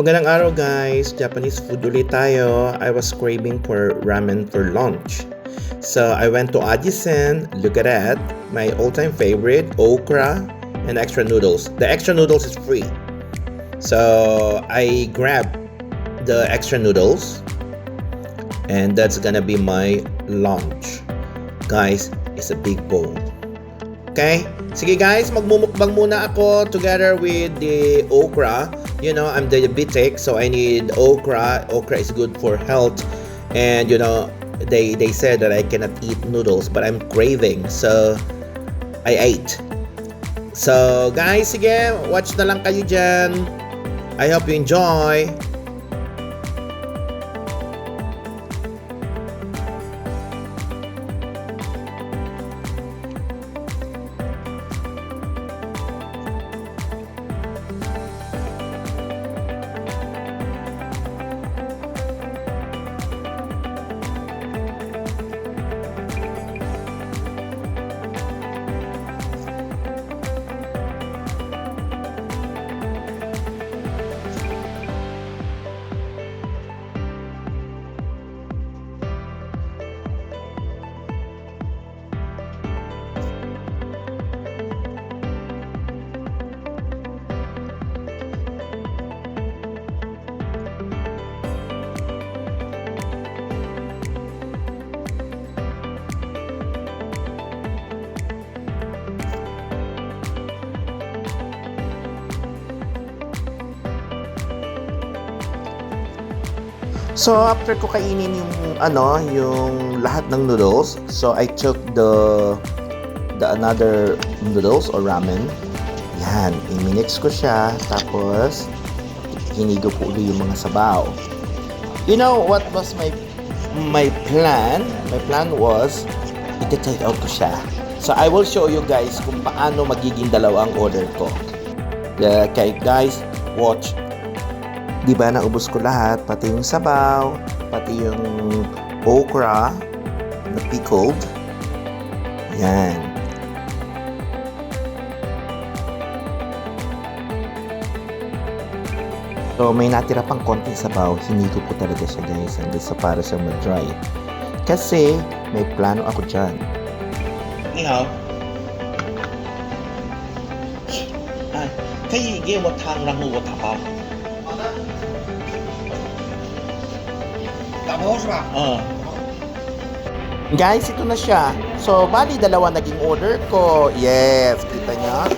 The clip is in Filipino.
Magandang araw guys! Japanese food ulit tayo. I was craving for ramen for lunch. So I went to Ajisen. Look at that. My all-time favorite, okra and extra noodles. The extra noodles is free. So I grabbed the extra noodles and that's gonna be my lunch. Guys, it's a big bowl. Okay? Sige guys, magmumukbang muna ako together with the okra. You know, I'm diabetic, so I need okra. Okra is good for health. And you know, they they said that I cannot eat noodles, but I'm craving. So I ate. So guys, sige, watch na lang kayo dyan. I hope you enjoy. So after ko kainin yung ano, yung lahat ng noodles, so I took the the another noodles or ramen. Yan, i-minix ko siya tapos hinigo ko ulit yung mga sabaw. You know what was my my plan? My plan was iti-take out ko siya. So I will show you guys kung paano magiging dalawa ang order ko. Yeah, Okay, guys, watch Di ba naubos ko lahat, pati yung sabaw, pati yung okra na pickled. Yan. So may natira pang konting sabaw, hinigo ko talaga siya guys hanggang sa para siyang mag-dry. Kasi may plano ako dyan. 你好，哎，可以给我汤，然后我打包。 Tapos ba? Oo. Guys, ito na siya. So, bali dalawa naging order ko. Yes, kita niya.